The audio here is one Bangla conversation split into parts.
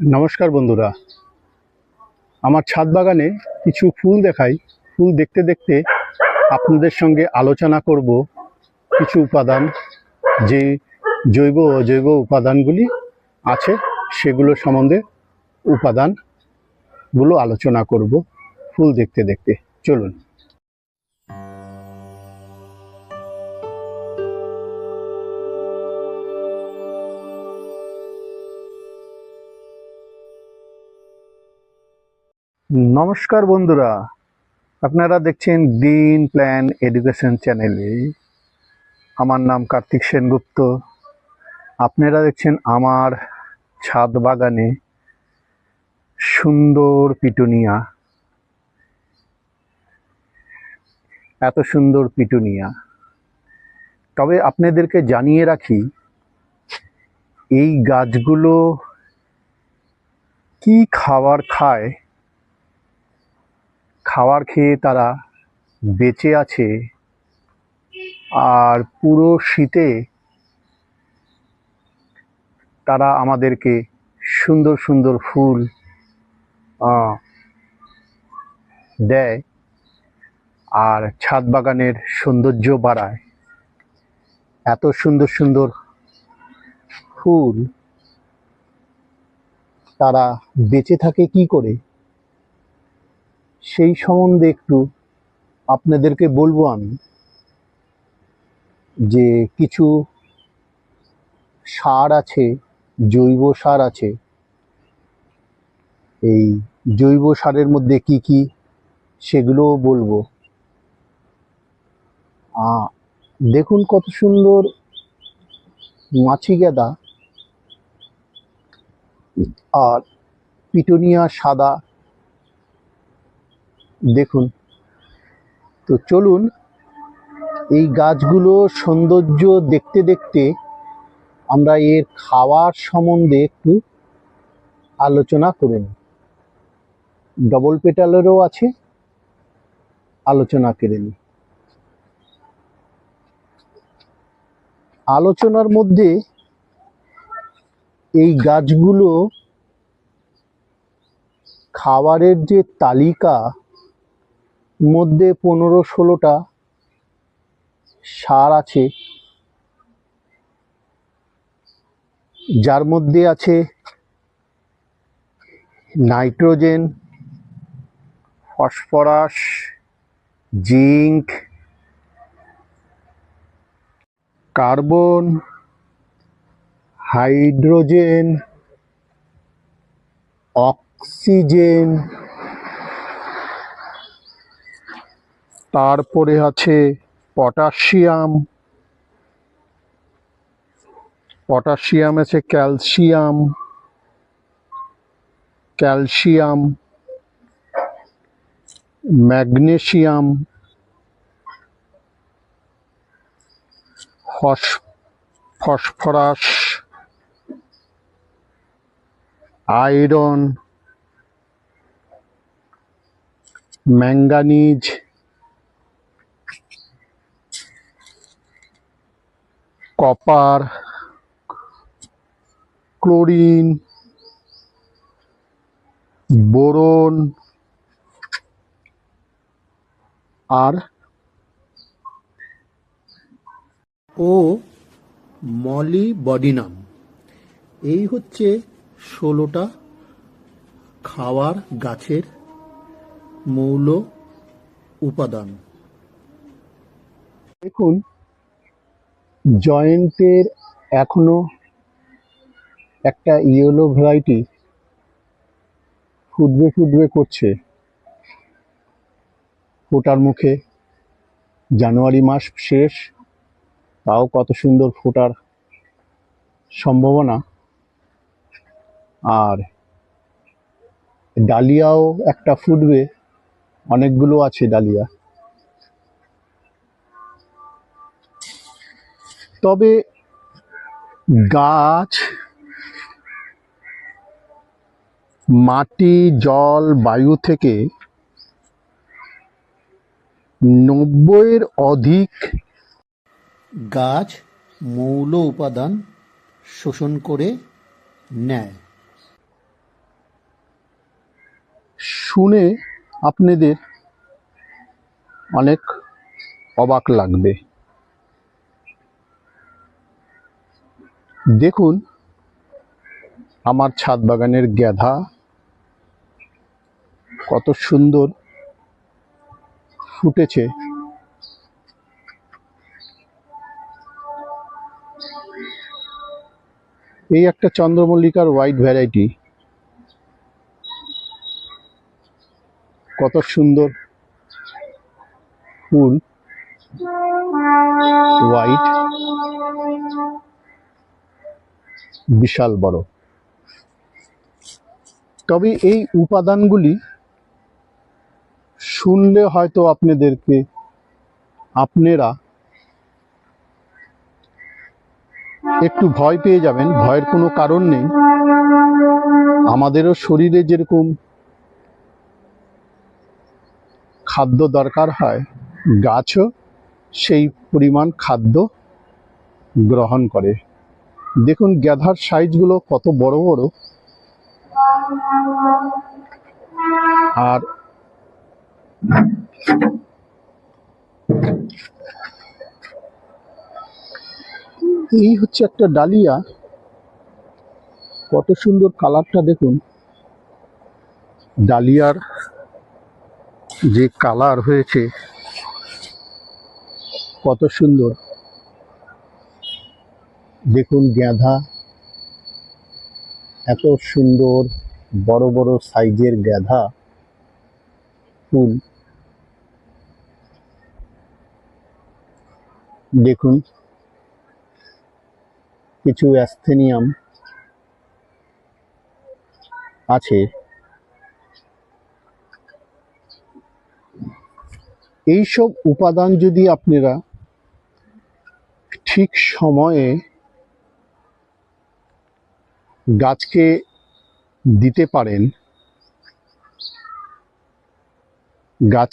নমস্কার বন্ধুরা। আমার ছাদ বাগানে কিছু ফুল দেখাই। ফুল দেখতে দেখতে আপনাদের সঙ্গে আলোচনা করব কিছু উপাদান, যে জৈব অজৈব উপাদানগুলি আছে, সেগুলো সম্বন্ধে উপাদানগুলো আলোচনা করব ফুল দেখতে দেখতে। চলুন। নমস্কার বন্ধুরা, আপনারা দেখছেন গ্রিন প্ল্যান এডুকেশন চ্যানেলে। আমার নাম কার্তিক সেনগুপ্ত। আপনারা দেখছেন আমার ছাদ বাগানে সুন্দর পিটুনিয়া। এত সুন্দর পিটুনিয়া। তবে আপনাদেরকে জানিয়ে রাখি, এই গাছগুলো কি খাবার খায় খাবার খেয়ে তারা বেঁচে আছে আর পুরো শীতে তারা আমাদেরকে সুন্দর সুন্দর ফুল দেয় আর ছাদ বাগানের সৌন্দর্য বাড়ায়। এত সুন্দর সুন্দর ফুল তারা বেঁচে থাকে কি করে? সেই সম্বন্ধে একটু আপনাদেরকে বলব আমি যে কিছু সার আছে, জৈব সার আছে। এই জৈব সারের মধ্যে কি কি সেগুলোও বলব। দেখুন কত সুন্দর মাছি গেদা আর পিটুনিয়া সাদা দেখুন। তো চলুন, এই গাছগুলো সৌন্দর্য দেখতে দেখতে আমরা এর খাওয়ার সম্বন্ধে একটু আলোচনা করে নিই। ডবল পেটালেরও আছে, আলোচনা করে নিই। আলোচনার মধ্যে এই গাছগুলো খাবারের যে তালিকা মধ্যে পনেরো ষোলোটা সার আছে। যার মধ্যে আছে nitrogen phosphorus zinc carbon hydrogen oxygen তারপরে আছে পটাশিয়াম। পটাশিয়াম আছে calcium. Calcium. Magnesium phos- phosphorus. Iron. Manganese. Copper chlorine boron আর ও মলিবডিনাম। এই হচ্ছে ষোলোটা খাওয়ার গাছের মৌল উপাদান। দেখুন জয়েন্টের এখনও একটা ইয়েলো ভ্যারাইটি ফুটবে ফুটবে করছে। ফোটার মুখে জানুয়ারি মাস শেষ, তাও কত সুন্দর ফোটার সম্ভাবনা। আর ডালিয়াও একটা ফুটবে, অনেকগুলো আছে ডালিয়া। তবে গাছ মাটি জল বায়ু থেকে নব্বইয়ের অধিক গাছ মৌল উপাদান শোষণ করে নেয়। শুনে আপনাদের অনেক অবাক লাগবে। দেখুন, আমার ছাদ বাগানের গ্যাধা কত সুন্দর ফুটেছে। এই একটা চন্দ্রমল্লিকার হোয়াইট ভ্যারাইটি কত সুন্দর ফুল। হোয়াইট বিশাল বড়। তবে এই উপাদানগুলি শুনলে হয়তো আপনাদেরকে, আপনারা একটু ভয় পেয়ে যাবেন, ভয়ের কোনো কারণ নেই। আমাদেরও শরীরে যেরকম খাদ্য দরকার হয়, গাছও সেই পরিমাণ খাদ্য গ্রহণ করে। দেখুন গ্যাধার সাইজগুলো কত বড় বড়। আর এই হচ্ছে একটা ডালিয়া। কত সুন্দর কালারটা দেখুন। ডালিয়ার যে কালার হয়েছে, কত সুন্দর। দেখুন গ্যাধা এত সুন্দর বড় বড় সাইজের গ্যাধা ফুল। দেখুন, কিছু অ্যাস্থেনিয়াম আছে। এইসব উপাদান যদি আপনারা ঠিক সময়ে গাছকে দিতে পারেন। গাছ,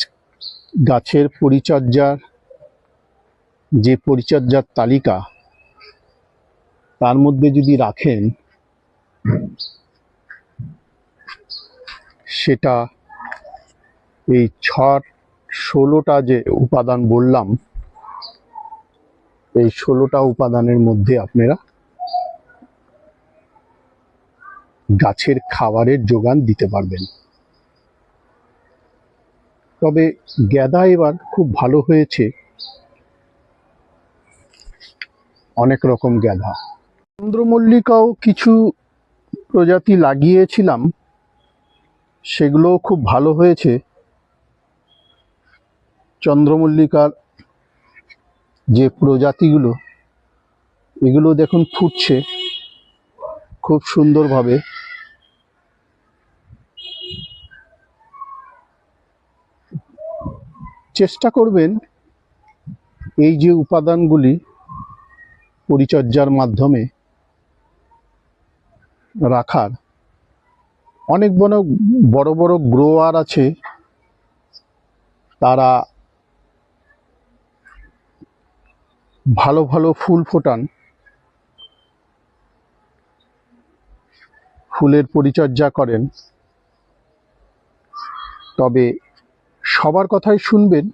গাছের পরিচর্যার যে পরিচর্যার তালিকা, তার মধ্যে যদি রাখেন, সেটা এই ছট ষোলোটা যে উপাদান বললাম, এই ষোলোটা উপাদানের মধ্যে আপনারা গাছের খাবারের যোগান দিতে পারবেন। তবে গ্যাদা এবার খুব ভালো হয়েছে। অনেক রকম গ্যাদা। চন্দ্রমল্লিকাও কিছু প্রজাতি লাগিয়েছিলাম। সেগুলোও খুব ভালো হয়েছে। চন্দ্রমল্লিকার যে প্রজাতিগুলো, এগুলো দেখুন ফুটছে। খুব সুন্দরভাবে। চেষ্টা করবেন এই যে উপাদানগুলি পরিচর্যার মাধ্যমে রাখার। অনেক বড় বড় বড় গ্রোয়ার আছে, তারা ভালো ভালো ফুল ফোটান। ফুলের পরিচর্যা করেন। তবে সবার কথাই শুনবেন।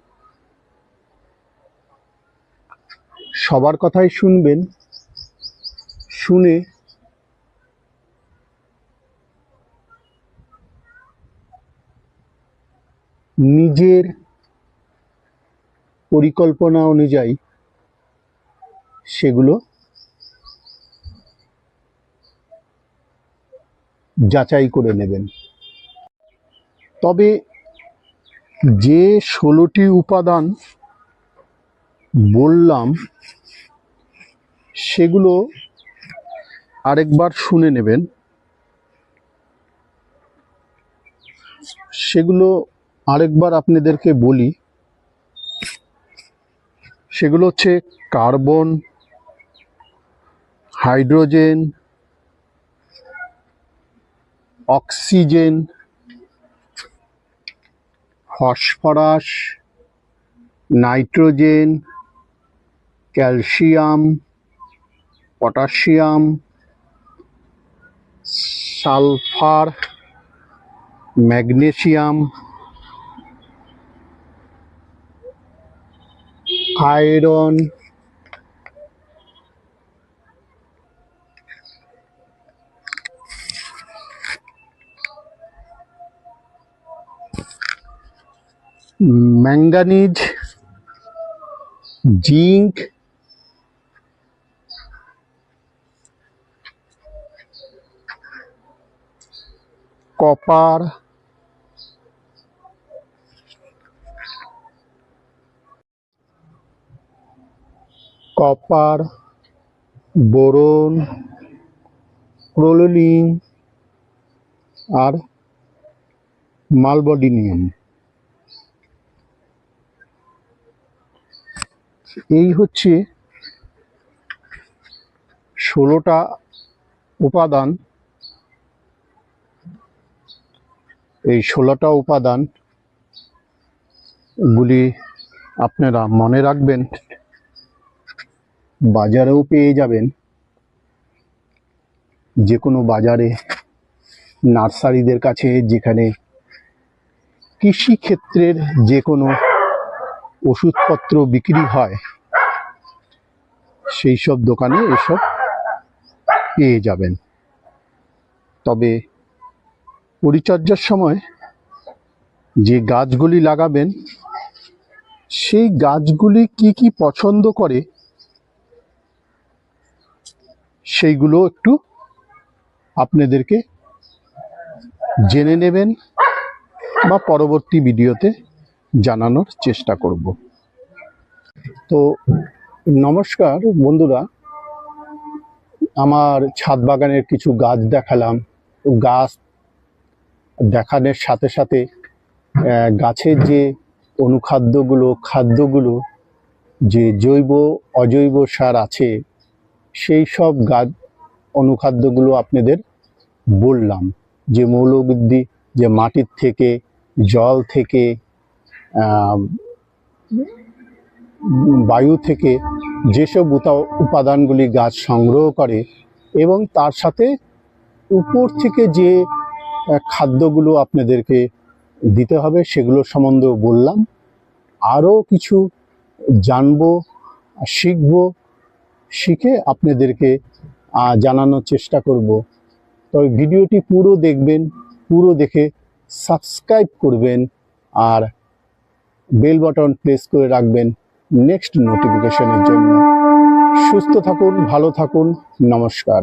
সবার কথাই শুনবেন। শুনে নিজের পরিকল্পনা অনুযায়ী সেগুলো যাচাই করে নেবেন। তবে যে ষোলোটি উপাদান বললাম, সেগুলো আরেকবার শুনে নেবেন। সেগুলো আরেকবার আপনাদেরকে বলি। সেগুলো হচ্ছে carbon, hydrogen oxygen phosphorus nitrogen calcium potassium sulphur magnesium iron manganese zinc copper copper boron chlorine আর মালবডিনিয়াম এই হচ্ছে ষোলোটা উপাদান। এই ষোলোটা উপাদান গুলি আপনারা মনে রাখবেন, বাজারেও পেয়ে যাবেন। যে কোনো বাজারে নার্সারিদের কাছে, যেখানে কৃষি ক্ষেত্রের যে কোনো ওষুধপত্র বিক্রি হয়, সেই সব দোকানে এসব পেয়ে যাবেন। তবে পরিচর্যার সময় যে গাছগুলি লাগাবেন, সেই গাছগুলি কি কি পছন্দ করে, সেইগুলো একটু আপনাদেরকে জেনে নেবেন বা পরবর্তী ভিডিওতে জানানোর চেষ্টা করব। তো নমস্কার বন্ধুরা, আমার ছাদ বাগানের কিছু গাছ দেখালাম। গাছ দেখানোর সাথে সাথে গাছের যে অনুখাদ্যগুলো, খাদ্যগুলো, যে জৈব, অজৈব সার আছে, সেই সব গাছ অনুখাদ্যগুলো আপনাদের বললাম। যে মৌলবৃদ্ধি, যে মাটির থেকে, জল থেকে বায়ু থেকে যেসব উপাদানগুলি গাছ সংগ্রহ করে এবং তার সাথে উপর থেকে যে খাদ্যগুলো আপনাদেরকে দিতে হবে সেগুলো সম্বন্ধেও বললাম। আরও কিছু জানব, শিখব, শিখে আপনাদেরকে জানানোর চেষ্টা করব। তবে ভিডিওটি পুরো দেখবেন, পুরো দেখে সাবস্ক্রাইব করবেন আর বেল বাটন প্রেস করে রাখবেন নেক্সট নোটিফিকেশনের জন্য। সুস্থ থাকুন ভালো থাকুন নমস্কার।